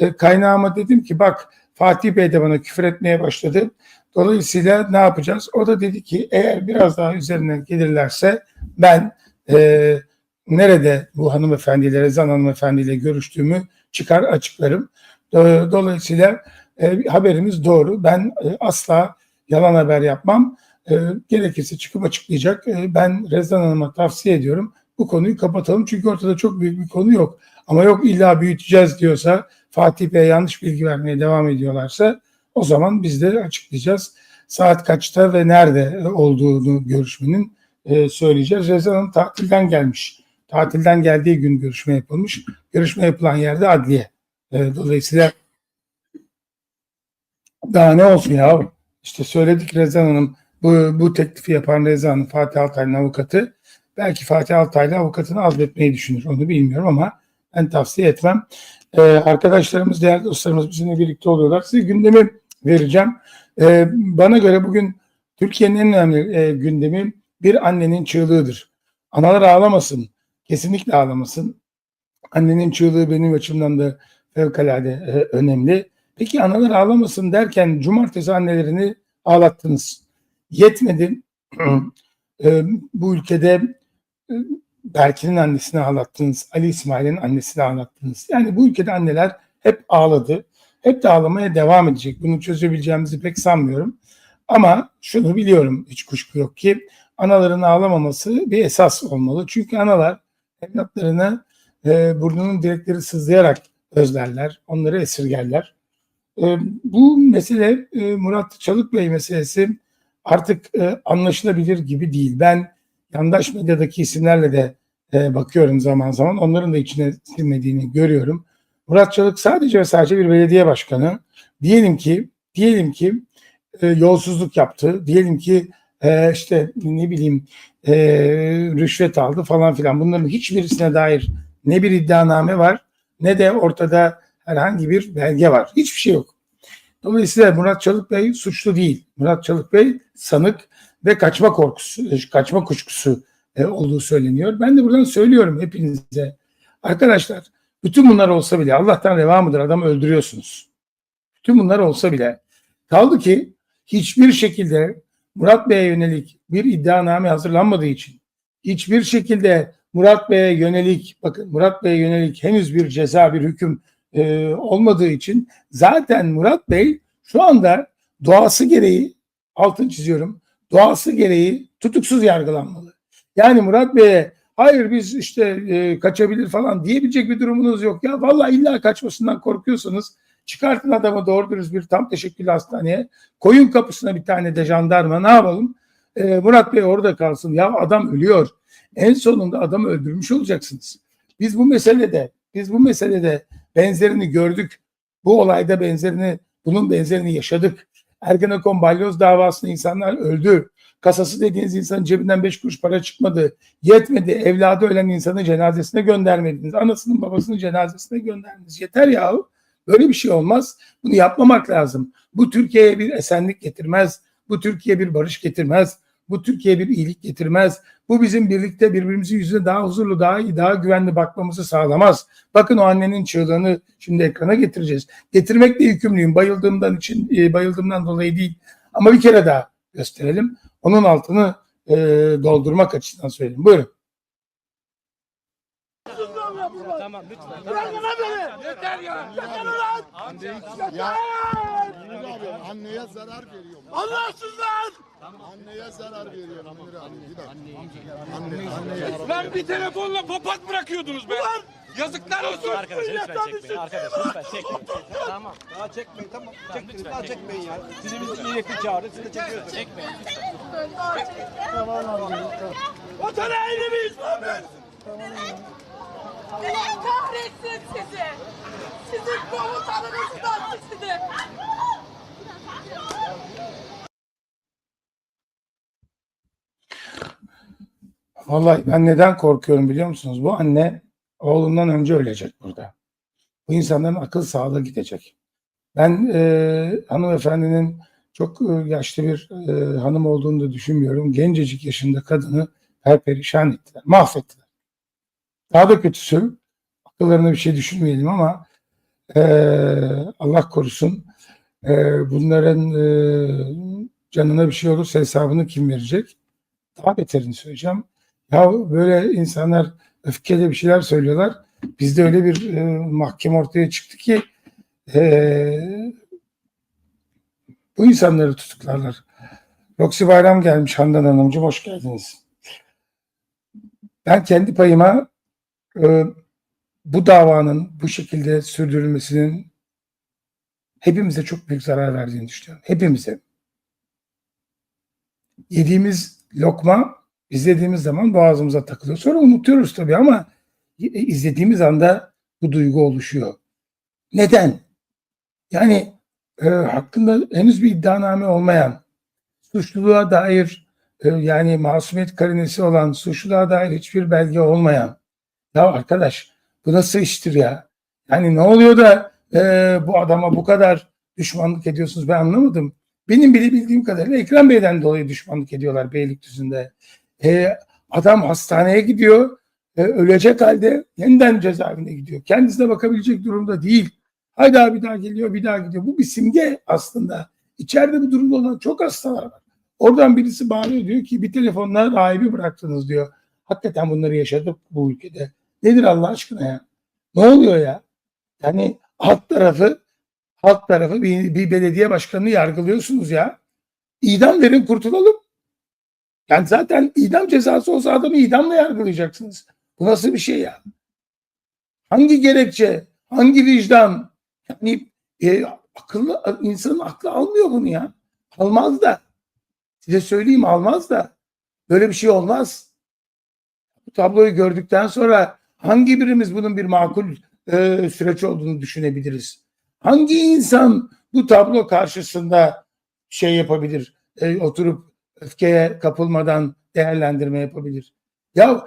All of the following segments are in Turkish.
e, kaynağıma dedim ki bak Fatih Bey de bana küfür etmeye başladı. Dolayısıyla ne yapacağız? O da dedi ki eğer biraz daha üzerine gelirlerse ben e, nerede bu hanımefendiyle, Rezan hanımefendiyle görüştüğümü çıkar açıklarım. Do- Dolayısıyla e, haberimiz doğru. Ben e, asla yalan haber yapmam. E, gerekirse çıkıp açıklayacak. E, ben Rezan Hanım'a tavsiye ediyorum. Bu konuyu kapatalım. Çünkü ortada çok büyük bir konu yok. Ama yok illa büyüteceğiz diyorsa Fatih Bey yanlış bilgi vermeye devam ediyorlarsa o zaman biz de açıklayacağız. Saat kaçta ve nerede olduğunu görüşmenin e, söyleyeceğiz. Rezan Hanım tatilden gelmiş. Tatilden geldiği gün görüşme yapılmış. Görüşme yapılan yerde adliye. E, dolayısıyla daha ne olsun ya? İşte söyledik Rezan Hanım bu, bu teklifi yapan Rezan Hanım Fatih Altaylı'nın avukatı. Belki Fatih Altaylı avukatını azletmeyi düşünür. Onu bilmiyorum ama ben tavsiye etmem. Ee, arkadaşlarımız, değerli dostlarımız bizimle birlikte oluyorlar. Size gündemi vereceğim. Ee, bana göre bugün Türkiye'nin en önemli e, gündemi bir annenin çığlığıdır. Analar ağlamasın. Kesinlikle ağlamasın. Annenin çığlığı benim açımdan da fevkalade e, önemli. Peki analar ağlamasın derken cumartesi annelerini ağlattınız. Yetmedi. e, bu ülkede e, Berkin'in annesini ağlattınız. Ali İsmail'in annesini ağlattınız. Yani bu ülkede anneler hep ağladı. Hep de ağlamaya devam edecek. Bunu çözebileceğimizi pek sanmıyorum. Ama şunu biliyorum hiç kuşku yok ki anaların ağlamaması bir esas olmalı. Çünkü analar evlatlarını e, burnunun direkleri sızlayarak özlerler. Onları esirgerler. E, bu mesele e, Murat Çalık Bey meselesi artık e, anlaşılabilir gibi değil. Ben yandaş medyadaki isimlerle de e, bakıyorum zaman zaman. Onların da içine silmediğini görüyorum. Murat Çalık sadece ve sadece bir belediye başkanı. Diyelim ki diyelim ki e, yolsuzluk yaptı. Diyelim ki e, işte ne bileyim e, rüşvet aldı falan filan. Bunların hiçbirisine dair ne bir iddianame var ne de ortada herhangi bir belge var. Hiçbir şey yok. Dolayısıyla Murat Çalık Bey suçlu değil. Murat Çalık Bey sanık ve kaçma korkusu, kaçma kuşkusu e, olduğu söyleniyor. Ben de buradan söylüyorum hepinize. Arkadaşlar bütün bunlar olsa bile Allah'tan reva mıdır adamı öldürüyorsunuz. Bütün bunlar olsa bile kaldı ki hiçbir şekilde Murat Bey'e yönelik bir iddianame hazırlanmadığı için hiçbir şekilde Murat Bey'e yönelik bakın Murat Bey'e yönelik henüz bir ceza bir hüküm e, olmadığı için zaten Murat Bey şu anda doğası gereği altın çiziyorum doğası gereği tutuksuz yargılanmalı. Yani Murat Bey'e hayır biz işte e, kaçabilir falan diyebilecek bir durumunuz yok. Ya vallahi illa kaçmasından korkuyorsanız çıkartın adamı doğru dürüst bir tam teşekküllü hastaneye. Koyun kapısına bir tane de jandarma ne yapalım? E, Murat Bey orada kalsın. Ya adam ölüyor. En sonunda adamı öldürmüş olacaksınız. Biz bu meselede biz bu meselede benzerini gördük. Bu olayda benzerini bunun benzerini yaşadık. Ergenekon balyoz davasında insanlar öldü. Kasası dediğiniz insanın cebinden beş kuruş para çıkmadı. Yetmedi. Evladı ölen insanı cenazesine göndermediniz. Anasının babasının cenazesine gönderdiniz. Yeter yahu. Böyle bir şey olmaz. Bunu yapmamak lazım. Bu Türkiye'ye bir esenlik getirmez. Bu Türkiye'ye bir barış getirmez. Bu Türkiye'ye bir iyilik getirmez. Bu bizim birlikte birbirimizin yüzüne daha huzurlu, daha iyi, daha güvenli bakmamızı sağlamaz. Bakın o annenin çığlığını şimdi ekrana getireceğiz. Getirmekle yükümlüyüm. Bayıldığımdan için, e, bayıldığımdan dolayı değil. Ama bir kere daha gösterelim. Onun altını e, doldurmak açısından söyleyeyim. Buyurun. Tamam lütfen. Bırakın lan beni! Yeter ya! Yeter ulan! Ya Münir abi anneye zarar veriyor. Allahsızlar! Anneye zarar veriyor Münir abi. Bir dakika. Anne, anneye. Lan bir telefonla papat bırakıyordunuz be! Ulan! Yazıklar olsun! Arkadaşlar lütfen çekmeyin. Arkadaşlar lütfen çekmeyin. Tamam. Daha çekmeyin tamam. Çektiniz daha çekmeyin ya. Sizi biz niyetli çağırdık. Siz de çekiyorsunuz. Çekmeyin. Vatan haini miyiz lan biz? Allah kahretsin sizi. Sizin komutanınızı da sizi. Vallahi ben neden korkuyorum biliyor musunuz? Bu anne oğlundan önce ölecek burada. Bu insanların akıl sağlığı gidecek. Ben e, hanımefendinin çok e, yaşlı bir e, hanım olduğunu da düşünmüyorum. Gencecik yaşında kadını perperişan ettiler, mahvettiler. Daha da kötüsü, akıllarına bir şey düşünmeyelim ama Ee, Allah korusun. Ee, bunların e, canına bir şey olursa hesabını kim verecek? Daha beterini söyleyeceğim. Ya böyle insanlar öfkeyle bir şeyler söylüyorlar. Bizde öyle bir e, mahkeme ortaya çıktı ki e, bu insanları tutuklarlar. Roxy Bayram gelmiş Handan Hanımcığım hoş geldiniz. Ben kendi payıma e, bu davanın bu şekilde sürdürülmesinin hepimize çok büyük zarar verdiğini düşünüyorum. Hepimize. Yediğimiz lokma izlediğimiz zaman boğazımıza takılıyor. Sonra unutuyoruz tabii ama izlediğimiz anda bu duygu oluşuyor. Neden? Yani e, hakkında henüz bir iddianame olmayan, suçluluğa dair e, yani masumiyet karinesi olan, suçluluğa dair hiçbir belge olmayan. Ya arkadaş bu nasıl iştir ya? Yani ne oluyor da e, bu adama bu kadar düşmanlık ediyorsunuz ben anlamadım. Benim bile bildiğim kadarıyla Ekrem Bey'den dolayı düşmanlık ediyorlar Beylikdüzü'nde. E, adam hastaneye gidiyor, e, ölecek halde yeniden cezaevine gidiyor. Kendisine bakabilecek durumda değil. Haydi abi bir daha geliyor, bir daha gidiyor. Bu bir simge aslında. İçeride bu durumda olan çok hastalar var. Oradan birisi bağırıyor diyor ki bir telefonla rahibi bıraktınız diyor. Hakikaten bunları yaşadık bu ülkede. Nedir Allah aşkına ya? Ne oluyor ya? Yani alt tarafı halk tarafı bir, bir belediye başkanını yargılıyorsunuz ya. İdam verin kurtulalım. Yani zaten idam cezası olsa adamı idamla yargılayacaksınız. Bu nasıl bir şey ya? Hangi gerekçe, hangi vicdan? Yani e, akıllı insanın aklı almıyor bunu ya. Almaz da. Size söyleyeyim almaz da. Böyle bir şey olmaz. Bu tabloyu gördükten sonra hangi birimiz bunun bir makul e, süreç olduğunu düşünebiliriz? Hangi insan bu tablo karşısında şey yapabilir, e, oturup öfkeye kapılmadan değerlendirme yapabilir? Ya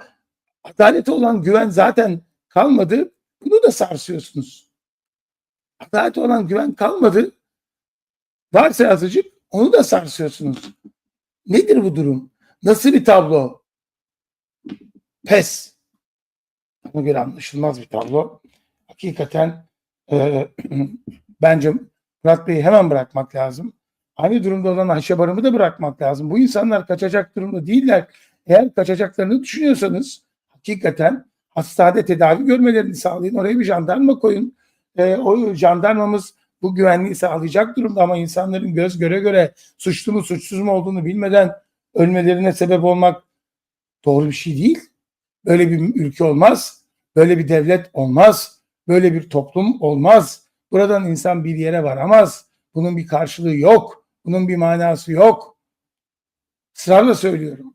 adalete olan güven zaten kalmadı, bunu da sarsıyorsunuz. Adalete olan güven kalmadı, varsa azıcık onu da sarsıyorsunuz. Nedir bu durum? Nasıl bir tablo? Pes. Bana göre anlaşılmaz bir tablo. Hakikaten e, bence Murat Bey'i hemen bırakmak lazım. Aynı durumda olan Ayşe Barım'ı da bırakmak lazım. Bu insanlar kaçacak durumda değiller. Eğer kaçacaklarını düşünüyorsanız hakikaten hastanede tedavi görmelerini sağlayın. Oraya bir jandarma koyun. E, o jandarmamız bu güvenliği sağlayacak durumda ama insanların göz göre göre suçlu mu suçsuz mu olduğunu bilmeden ölmelerine sebep olmak doğru bir şey değil. Böyle bir ülke olmaz. Böyle bir devlet olmaz. Böyle bir toplum olmaz. Buradan insan bir yere varamaz. Bunun bir karşılığı yok. Bunun bir manası yok. Israrla söylüyorum.